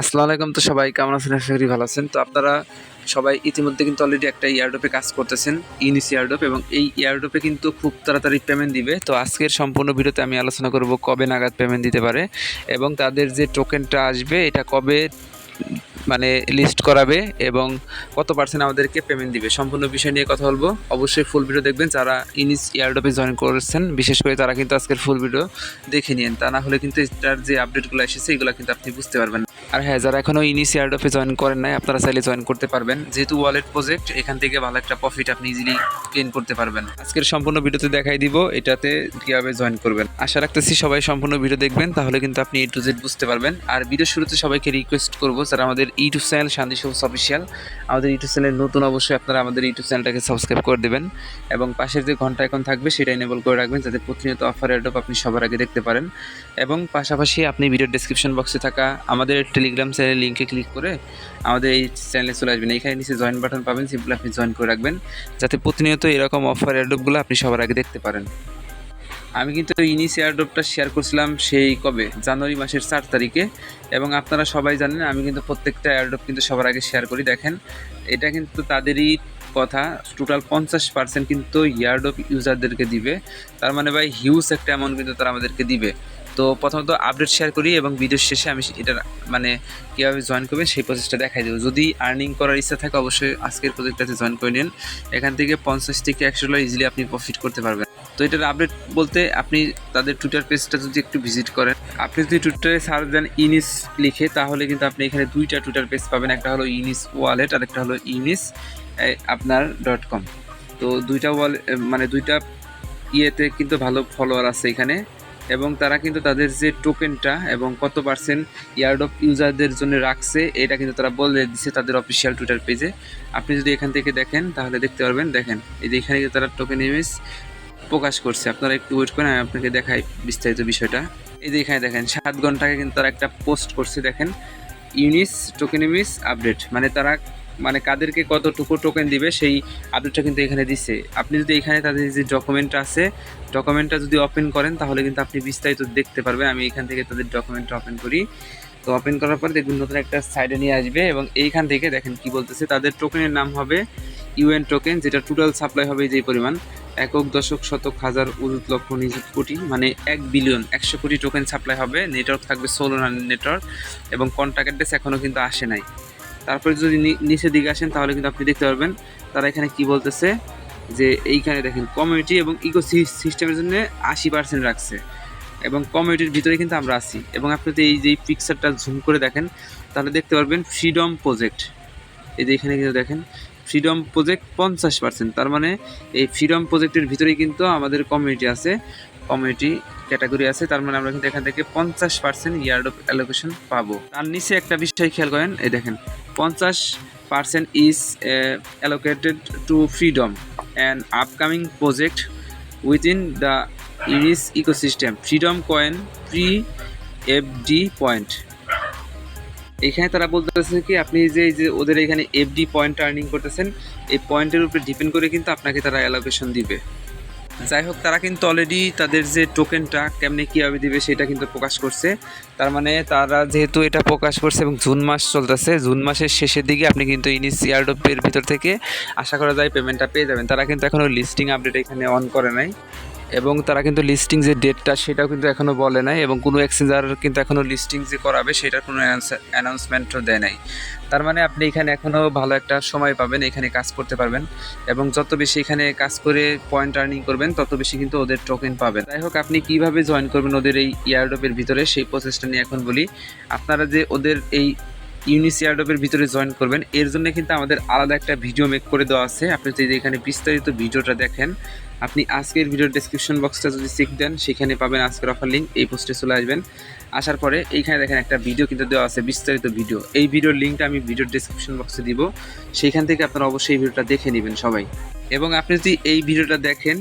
আসসালামু আলাইকুম তো সবাই, কেমন আছেন? আশা করি ভালো আছেন। তো আপনারা সবাই ইতিমধ্যে কিন্তু অলরেডি একটা ইয়ারডোপে কাজ করতেছেন ইনিস ইয়ারডোপ এবং এই ইয়ারডোপে কিন্তু খুব তাড়াতাড়ি পেমেন্ট দিবে। তো আজকের সম্পূর্ণ ভিডিওতে আমি আলোচনা করব কবে নাগাদ পেমেন্ট দিতে পারে, এবং তাদের যে টোকেনটা আসবে, এটা কবে মানে লিস্ট করাবে, এবং কত পার্সেন্ট আমাদেরকে পেমেন্ট দিবে। সম্পূর্ণ বিষয় নিয়ে কথা বলব। অবশ্যই ফুল ভিডিও দেখবেন, যারা ইনিস ইয়ারডোপে জয়েন করেছেন, বিশেষ করে তারা কিন্তু আজকের ফুল ভিডিও দেখে নিন তা না হলে কিন্তু এটার যে আপডেটগুলো এসেছে, এগুলো কিন্তু আপনি বুঝতে পারবেন। আর হ্যাঁ যারা এখনও ইনিস ইয়ারডোপে জয়েন করেন নাই, আপনারা চাইলে জয়েন করতে পারবেন। যেহেতু ওয়ালেট প্রজেক্ট এখান থেকে ভালো একটা প্রফিট আপনি ইজিলি গেইন করতে পারবেন। আজকের সম্পূর্ণ ভিডিওতে দেখাই দিব, এটাতে কীভাবে জয়েন করবেন। আশা রাখতেছি সবাই সম্পূর্ণ ভিডিও দেখবেন, তাহলে কিন্তু আপনি এ টু জেড বুঝতে পারবেন। আর ভিডিও শুরুতে সবাইকে রিকোয়েস্ট করব, যারা আমাদের ইউটিউব চ্যানেল শান্তি সবুজ অফিসিয়াল আমাদের ইউটিউব চ্যানেল নতুন অবশ্যই আপনারা আমাদের ইউটিউব চ্যানেলটাকে সাবস্ক্রাইব করে দেবেন। এবং পাশের যে ঘণ্টা এখন থাকবে, সেটা এনেবল করে রাখবেন, যাতে প্রতিনিয়ত অফার অ্যাডপ আপনি সবার আগে দেখতে পারেন। এবং পাশাপাশি আপনি ভিডিওর ডেসক্রিপশন বক্সে থাকা আমাদের টেলিগ্রাম চ্যানেলের লিঙ্কে ক্লিক করে আমাদের এই চ্যানেলে চলে আসবেন। এখানে নিচে জয়েন বাটন পাবেন সিম্পল আপনি জয়েন করে রাখবেন, যাতে প্রতিনিয়ত এরকম অফার অ্যাডপগুলো আপনি সবার আগে দেখতে পারেন। আমি কিন্তু ইনিস এয়ারড্রপটা শেয়ার করছিলাম সেই কবে? জানুয়ারি মাসের চার তারিখে। এবং আপনারা সবাই জানেন, আমি কিন্তু প্রত্যেকটা এয়ারড্রপ কিন্তু সবার আগে শেয়ার করি। দেখেন, এটা কিন্তু তাদেরই কথা। টোটাল পঞ্চাশ পার্সেন্ট কিন্তু ইয়ারডপ ইউজারদেরকে দিবে। তার মানে ভাই হিউজ একটা অ্যামাউন্ট কিন্তু তারা আমাদেরকে দিবে। তো প্রথমত আপডেট শেয়ার করি এবং ভিডিও শেষে আমি এটা মানে কীভাবে জয়েন করবেন সেই প্রসেসটা দেখাই দেবো। যদি আর্নিং করার ইচ্ছা থাকে অবশ্যই আজকের প্রজেক্টটাতে জয়েন করে নিন। এখান থেকে পঞ্চাশ থেকে একশো ডলার ইজিলি আপনি প্রফিট করতে পারবেন। তো এটার আপডেট বলতে আপনি তাদের টুইটার পেজটা যদি একটু ভিজিট করেন, আপনি যদি টুইটারে সার্চ দেন ইনিস লিখে, তাহলে কিন্তু আপনি এখানে দুইটা টুইটার পেজ পাবেন। একটা হলো ইনিস ওয়ালেট আর একটা হলো ইনিস আপনার ডট কম তো দুইটা ওয়ালেট মানে দুইটা ইয়েতে কিন্তু ভালো ফলোয়ার আছে এখানে। এবং তারা কিন্তু তাদের যে টোকেনটা এবং কত পার্সেন্ট ইয়ার্ড অফ ইউজারদের জন্য রাখছে, এটা কিন্তু তারা বলে দিচ্ছে তাদের অফিসিয়াল টুইটার পেজে আপনি যদি এখান থেকে দেখেন, তাহলে দেখতে পারবেন, দেখেন, এই যে এখানে কিন্তু তারা টোকেন ইমেজ প্রকাশ করছে। আপনারা একটু ওয়েট করেন, আমি আপনাকে দেখাই বিস্তারিত বিষয়টা। এই যে এখানে দেখেন, সাত ঘন্টাকে কিন্তু তারা একটা পোস্ট করছে, দেখেন ইউনিস টোকেন ইমেজ আপডেট মানে তারা মানে কাদেরকে কতটুকু টোকেন দিবে সেই আপডেটটা কিন্তু এখানে দিচ্ছে আপনি যদি এখানে তাদের যে ডকুমেন্টটা আছে ডকুমেন্টটা যদি ওপেন করেন, তাহলে কিন্তু আপনি বিস্তারিত দেখতে পারবেন আমি এখান থেকে তাদের ডকুমেন্টটা ওপেন করি। তো ওপেন করার পর দেখুন নতুন একটা সাইডে নিয়ে আসবে এবং এইখান থেকে দেখেন কি বলতেছে, তাদের টোকেনের নাম হবে ইউএন টোকেন যেটা টোটাল সাপ্লাই হবে যেই পরিমাণ, একক, দশক, শতক, হাজার উজুত লক্ষ, নিযুত, কোটি মানে এক বিলিয়ন একশো কোটি টোকেন সাপ্লাই হবে। নেটওয়ার্ক থাকবে সোলার নেটওয়ার্ক এবং কন্ট্যাক্ট অ্যাড্রেস এখনও কিন্তু আসে নাই। তারপরে যদি নিচের দিকে আসেন, তাহলে কিন্তু আপনি দেখতে পারবেন তারা এখানে কি বলতেছে, যে এইখানে দেখেন কমিউনিটি এবং ইকো সিস্টেমের জন্য আশি পার্সেন্ট রাখছে এবং কমিউনিটির ভিতরে কিন্তু আমরা আছি। এবং আপনি যদি এই যে পিকচারটা জুম করে দেখেন, তাহলে দেখতে পারবেন ফ্রিডম প্রজেক্ট এই যে এখানে কিন্তু দেখেন ফ্রিডম প্রজেক্ট পঞ্চাশ পার্সেন্ট তার মানে এই ফ্রিডম প্রজেক্টের ভিতরেই কিন্তু আমাদের কমিউনিটি আছে কমিউনিটি ক্যাটাগরি আছে। তার মানে আমরা কিন্তু এখান থেকে পঞ্চাশ পার্সেন্ট ইয়ার্ড অফ অ্যালোকেশন পাবো। তার নিচে একটা বিষয় খেয়াল করেন, এই দেখেন পঞ্চাশ percent is allocated to freedom and upcoming project within the ইনিস ecosystem freedom coin free FD point এখানে তারা বলতেছে কি, আপনি যে যে ওদের এখানে এফডি পয়েন্ট আর্নিং করতেছেন, এই পয়েন্টের উপরে ডিপেন্ড করে কিন্তু আপনাকে তারা অ্যালোকেশন দিবে। যাই হোক, তারা কিন্তু অলরেডি তাদের যে টোকেনটা কেমনে কীভাবে দিবে সেটা কিন্তু প্রকাশ করছে। তার মানে তারা যেহেতু এটা প্রকাশ করছে এবং জুন মাস চলতেছে, জুন মাসের শেষের দিকে আপনি কিন্তু ইনিশিয়াল ডোপের ভিতর থেকে আশা করা যায় পেমেন্টটা পেয়ে যাবেন। তারা কিন্তু এখনও লিস্টিং আপডেট এখানে অন করে নাই। এবং তারা কিন্তু লিস্টিং যে ডেটটা সেটাও কিন্তু এখনও বলে নাই এবং কোনো এক্সচেঞ্জার কিন্তু এখনও লিস্টিং যে করাবে সেটার কোনো অ্যানাউন্সমেন্টও দেয় নাই। তার মানে আপনি এখানে এখনও ভালো একটা সময় পাবেন, এখানে কাজ করতে পারবেন এবং যত বেশি এখানে কাজ করে পয়েন্ট আর্নিং করবেন, তত বেশি কিন্তু ওদের টোকেন পাবেন। যাই হোক, আপনি কীভাবে জয়েন করবেন ওদের এই ইয়ারডপের ভিতরে সেই প্রসেসটা নিয়ে এখন বলি। আপনারা যে ওদের এই ইউনিস ইয়ারডপের ভিতরে জয়েন করবেন। এর জন্য কিন্তু আমাদের আলাদা একটা ভিডিও মেক করে দেওয়া আছে। আপনি যদি এখানে বিস্তারিত ভিডিওটা দেখেন, আপনি আজকের ভিডিওর ডেসক্রিপশন বক্সটা যদি চেক দেন, সেখানে পাবেন আজকের অফার লিঙ্ক এই পোস্টে চলে আসবেন। আসার পরে এইখানে দেখেন একটা ভিডিও কিন্তু দেওয়া আছে, বিস্তারিত ভিডিও এই ভিডিওর লিঙ্কটা আমি ভিডিওর ডেসক্রিপশন বক্সে দিব। সেইখান থেকে আপনারা অবশ্যই এই ভিডিওটা দেখে নেবেন সবাই। এবং আপনি যদি এই ভিডিওটা দেখেন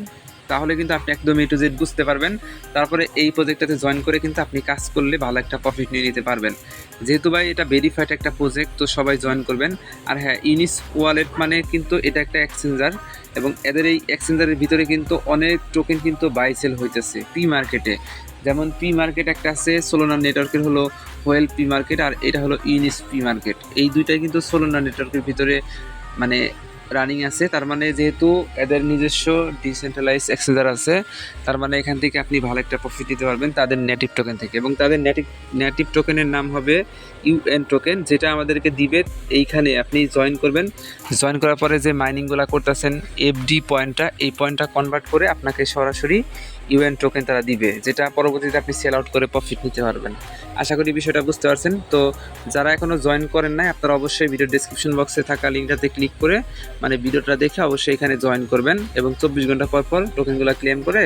তাহলে কিন্তু আপনি একদম এ টু জেড বুঝতে পারবেন। তারপরে এই প্রজেক্টটাতে জয়েন করে কিন্তু আপনি কাজ করলে ভালো একটা প্রফিট নিয়ে নিতে পারবেন। যেহেতু ভাই এটা ভেরিফাইড একটা প্রজেক্ট তো সবাই জয়েন করবেন। আর হ্যাঁ ইনিস ওয়ালেট মানে কিন্তু এটা একটা এক্সচেঞ্জার এবং এদের এই এক্সচেঞ্জারের ভিতরে কিন্তু অনেক টোকেন কিন্তু বাই সেল হইতেছে প্রি মার্কেটে যেমন পি মার্কেট একটা আছে সোলোনার নেটওয়ার্কের হলো হোয়েল পি মার্কেট আর এটা হলো ইউনিস পি মার্কেট এই দুইটাই কিন্তু সোলোনার নেটওয়ার্কের ভিতরে মানে রানিং আছে। তার মানে যেহেতু এদের নিজস্ব ডিসেন্ট্রালাইজ এক্সেজার আছে, তার মানে এখান থেকে আপনি ভালো একটা প্রফিট দিতে পারবেন তাদের নেটিভ টোকেন থেকে। এবং তাদের নেটিভ নেটিভ টোকেনের নাম হবে ইউএন টোকেন যেটা আমাদেরকে দিবে এইখানে। আপনি জয়েন করবেন। জয়েন করার পরে যে মাইনিংগুলো করতেছেন এফডি পয়েন্টটা এই পয়েন্টটা কনভার্ট করে আপনাকে সরাসরি ইউএন টোকেন তারা দিবে, যেটা পরবর্তীতে আপনি সেল আউট করে প্রফিট নিতে পারবেন। আশা করি বিষয়টা বুঝতে পারছেন। তো যারা এখনও জয়েন করেন নাই, আপনারা অবশ্যই ভিডিও ডিসক্রিপশন বক্সে থাকা লিঙ্কটাতে ক্লিক করে মানে ভিডিওটা দেখে অবশ্যই এখানে জয়েন করবেন এবং চব্বিশ ঘণ্টা পর পর টোকেনগুলো ক্লেম করে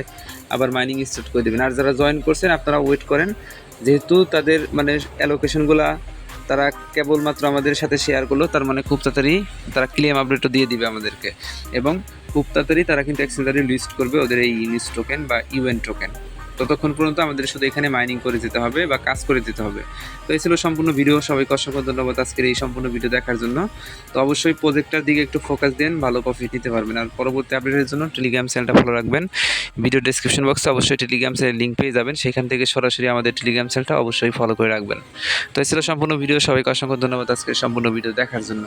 আবার মাইনিং স্টার্ট করে দেবেন। আর যারা জয়েন করছেন, আপনারা ওয়েট করেন। যেহেতু তাদের মানে অ্যালোকেশনগুলা তারা কেবলমাত্র আমাদের সাথে শেয়ার করল, তার মানে খুব তাড়াতাড়ি তারা ক্লেম আপডেটও দিয়ে দিবে আমাদেরকে। এবং খুব তাড়াতাড়ি তারা কিন্তু এক্সচেঞ্জারে লিস্ট করবে ওদের এই ইউনিস টোকেন বা ইউএন টোকেন ততক্ষণ পর্যন্ত আমাদের শুধু এখানে মাইনিং করে যেতে হবে বা কাজ করে যেতে হবে। তো এই ছিল সম্পূর্ণ ভিডিও সবাইকে অসংখ্য ধন্যবাদ আজকের এই সম্পূর্ণ ভিডিও দেখার জন্য। তো অবশ্যই প্রজেক্টটার দিকে একটু ফোকাস দেন, ভালো প্রফিট নিতে পারবেন। আর পরবর্তী আপডেটের জন্য টেলিগ্রাম চ্যানেলটা ফলো রাখবেন। ভিডিও ডিসক্রিপশন বক্সে অবশ্যই টেলিগ্রাম চ্যানেল লিঙ্ক পেয়ে যাবেন। সেখান থেকে সরাসরি আমাদের টেলিগ্রাম চ্যানেলটা অবশ্যই ফলো করে রাখবেন। তো এই ছিল সম্পূর্ণ ভিডিও সবাইকে অসংখ্য ধন্যবাদ আজকের সম্পূর্ণ ভিডিও দেখার জন্য।